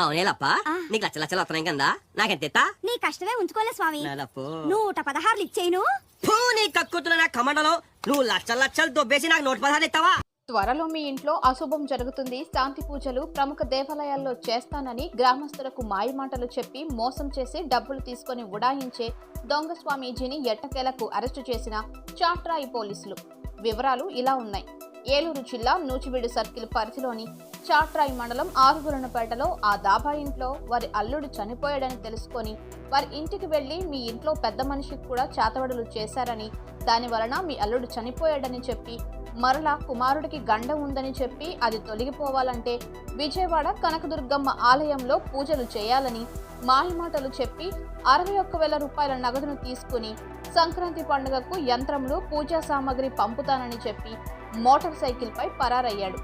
అవునేలప్ప. నీకు లచ్చ లచ్చలు వస్తున్నాయి కదా నాకెంత నీ కష్టమే ఉంచుకోలే స్వామి. నూట పదహారులు ఇచ్చేను నీ కక్కుతున్న నా కమండలో. నువ్వు లచ్చలు లచ్చలు దొబ్బేసి నాకు నోట్ పదహారు ఇస్తావా? త్వరలో మీ ఇంట్లో అశుభం జరుగుతుంది. శాంతి పూజలు ప్రముఖ దేవాలయాల్లో చేస్తానని గ్రామస్తులకు మాయమాటలు చెప్పి మోసం చేసి డబ్బులు తీసుకొని ఉడాయించే దొంగ స్వామీజీని ఎట్టకేలకు అరెస్టు చేసిన చాట్రాయి పోలీసులు. వివరాలు ఇలా ఉన్నాయి. ఏలూరు జిల్లా నూచివీడు సర్కిల్ పరిధిలోని చాట్రాయి మండలం ఆరుగులనపేటలో ఆ దాబా ఇంట్లో వారి అల్లుడు చనిపోయాడని తెలుసుకొని వారి ఇంటికి వెళ్ళి మీ ఇంట్లో పెద్ద మనిషికి కూడా చేతబడులు చేశారని దాని వలన మీ అల్లుడు చనిపోయాడని చెప్పి మరలా కుమారుడికి గండ ఉందని చెప్పి అది తొలగిపోవాలంటే విజయవాడ కనకదుర్గమ్మ ఆలయంలో పూజలు చేయాలని మాయమాటలు చెప్పి అరవై ఒక్క వేల రూపాయల నగదును తీసుకుని సంక్రాంతి పండుగకు యంత్రములు పూజా సామాగ్రి పంపుతానని చెప్పి మోటార్ సైకిల్పై పరారయ్యాడు.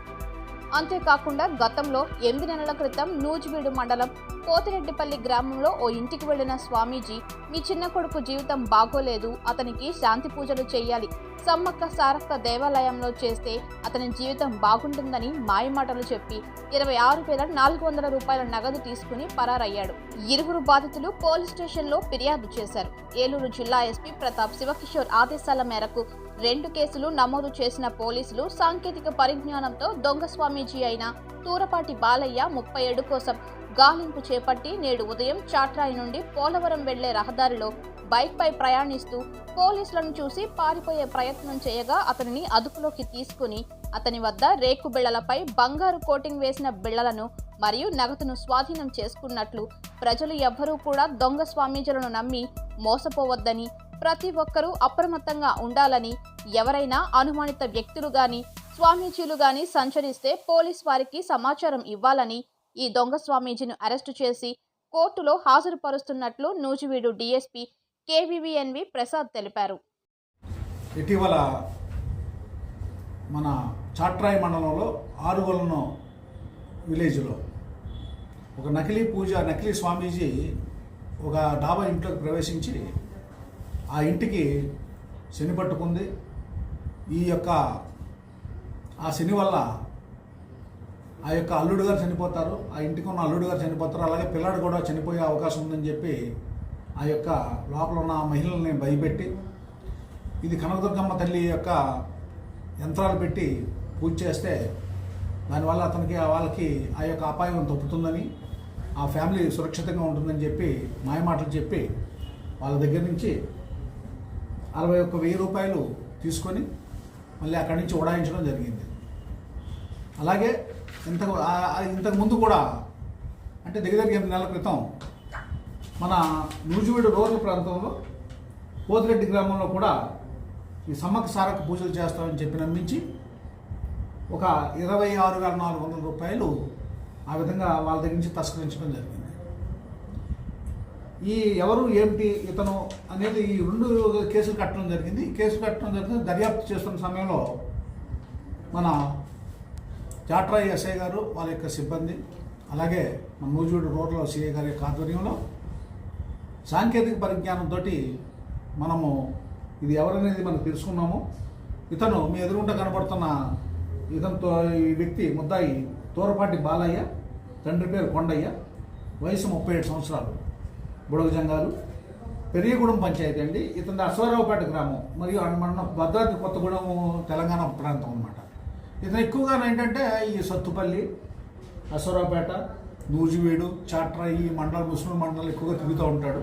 అంతేకాకుండా గతంలో ఎనిమిది నెలల క్రితం నూజివీడు మండలం పోతిరెడ్డిపల్లి గ్రామంలో ఓ ఇంటికి వెళ్ళిన స్వామీజీ మీ చిన్న కొడుకు జీవితం బాగోలేదు అతనికి శాంతి పూజలు చేయాలి. సమ్మక్క సారక్క దేవాలయంలో చేస్తే అతని జీవితం బాగుంటుందని మాయమాటలు చెప్పి ఇరవై ఆరు వేల నాలుగు వందల రూపాయల నగదు తీసుకుని పరారయ్యాడు. ఇరువురు బాధితులు పోలీస్ స్టేషన్లో ఫిర్యాదు చేశారు. ఏలూరు జిల్లా ఎస్పీ ప్రతాప్ శివకిషోర్ ఆదేశాల మేరకు రెండు కేసులు నమోదు చేసిన పోలీసులు సాంకేతిక పరిజ్ఞానంతో దొంగ స్వామీజీ అయిన తూరపాటి బాలయ్య ముప్పై ఏడు కోసం గాలింపు చేపట్టి నేడు ఉదయం చాట్రాయి నుండి పోలవరం వెళ్ళే రహదారిలో బైక్పై ప్రయాణిస్తూ పోలీసులను చూసి పారిపోయే ప్రయత్నం చేయగా అతనిని అదుపులోకి తీసుకుని అతని వద్ద రేకు బిళ్ళలపై బంగారు కోటింగ్ వేసిన బిళ్ళలను మరియు నగదును స్వాధీనం చేసుకున్నట్లు ప్రజలు ఎవ్వరూ కూడా దొంగ స్వామీజులను నమ్మి మోసపోవద్దని ప్రతి ఒక్కరూ అప్రమత్తంగా ఉండాలని ఎవరైనా అనుమానిత వ్యక్తులు గాని స్వామీజీలు గాని సంచరిస్తే పోలీస్ వారికి సమాచారం ఇవ్వాలని ఈ దొంగ స్వామీజీని అరెస్టు చేసి కోర్టులో హాజరుపరుస్తున్నట్లు నూజివీడు డీఎస్పీ కేవీవీఎన్వి ప్రసాద్ తెలిపారు. ఇటీవల మన చాట్రాయి మండలంలో ఆరుగొలను విలేజ్లో ఒక నకిలీ పూజ నకిలీ స్వామీజీ ఒక డాబా ఇంట్లోకి ప్రవేశించి ఆ ఇంటికి శని పట్టుకుంది. ఈ యొక్క ఆ శని వల్ల ఆ యొక్క అల్లుడు గారు చనిపోతారు ఆ ఇంటికి ఉన్న అల్లుడు గారు చనిపోతారు అలాగే పిల్లాడు కూడా చనిపోయే అవకాశం ఉందని చెప్పి ఆ యొక్క లోపల ఉన్న మహిళల్ని భయపెట్టి ఇది కనకదుర్గమ్మ తల్లి యొక్క యంత్రాలు పెట్టి పూజ చేస్తే దానివల్ల అతనికి వాళ్ళకి ఆ యొక్క అపాయం తప్పుతుందని ఆ ఫ్యామిలీ సురక్షితంగా ఉంటుందని చెప్పి మాయమాటలు చెప్పి వాళ్ళ దగ్గర నుంచి అరవై ఒక్క వెయ్యి రూపాయలు తీసుకొని మళ్ళీ అక్కడి నుంచి ఉడాయించడం జరిగింది. అలాగే ఇంత ఇంతకు ముందు కూడా అంటే దగ్గర దగ్గర ఎనిమిది నెలల క్రితం మన నూజివీడు రోజు ప్రాంతంలో పోతిరెడ్డి గ్రామంలో కూడా ఈ సమ్మక్క సారక్క పూజలు చేస్తామని చెప్పి నమ్మించి ఒక ఇరవై ఆరు వేల నాలుగు వందల రూపాయలు ఆ విధంగా వాళ్ళ దగ్గర నుంచి తస్కరించడం జరిగింది. ఈ ఎవరు ఏమిటి ఇతను అనేది ఈ రెండు కేసులు కట్టడం జరిగింది. కేసు కట్టడం జరిగింది. దర్యాప్తు చేస్తున్న సమయంలో మన చాట్రాయి ఎస్ఐ గారు వాళ్ళ యొక్క సిబ్బంది అలాగే మన నూజివీడు రోడ్లో సిఐ గారి యొక్క ఆధ్వర్యంలో సాంకేతిక పరిజ్ఞానంతో మనము ఇది ఎవరనేది మనం తెలుసుకున్నాము. ఇతను మీ ఎదురుగుంట కనబడుతున్న ఇతనితో ఈ వ్యక్తి ముద్దాయి తోరపాటి బాలయ్య తండ్రి పేరు కొండయ్య వయసు ముప్పై ఏడు సంవత్సరాలు బుడగజంగాలు పెరియగూడెం పంచాయతీ అండి. ఇతని అశ్వారావుపేట గ్రామం మరియు మన భద్రాద్రి కొత్తగూడెం తెలంగాణ ప్రాంతం అన్నమాట. ఇతను ఎక్కువగా ఏంటంటే ఈ సత్తుపల్లి అసరాపేట నూజివీడు చాట్రా ఈ మండల ముస్లిం మండలం ఎక్కువగా తిరుగుతూ ఉంటాడు.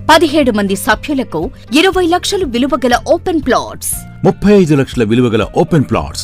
పదిహేడు మంది సభ్యులకు ఇరవై లక్షలు విలువ గల ఓపెన్ ప్లాట్స్. ముప్పై ఐదు లక్షల విలువ గల ఓపెన్ ప్లాట్స్.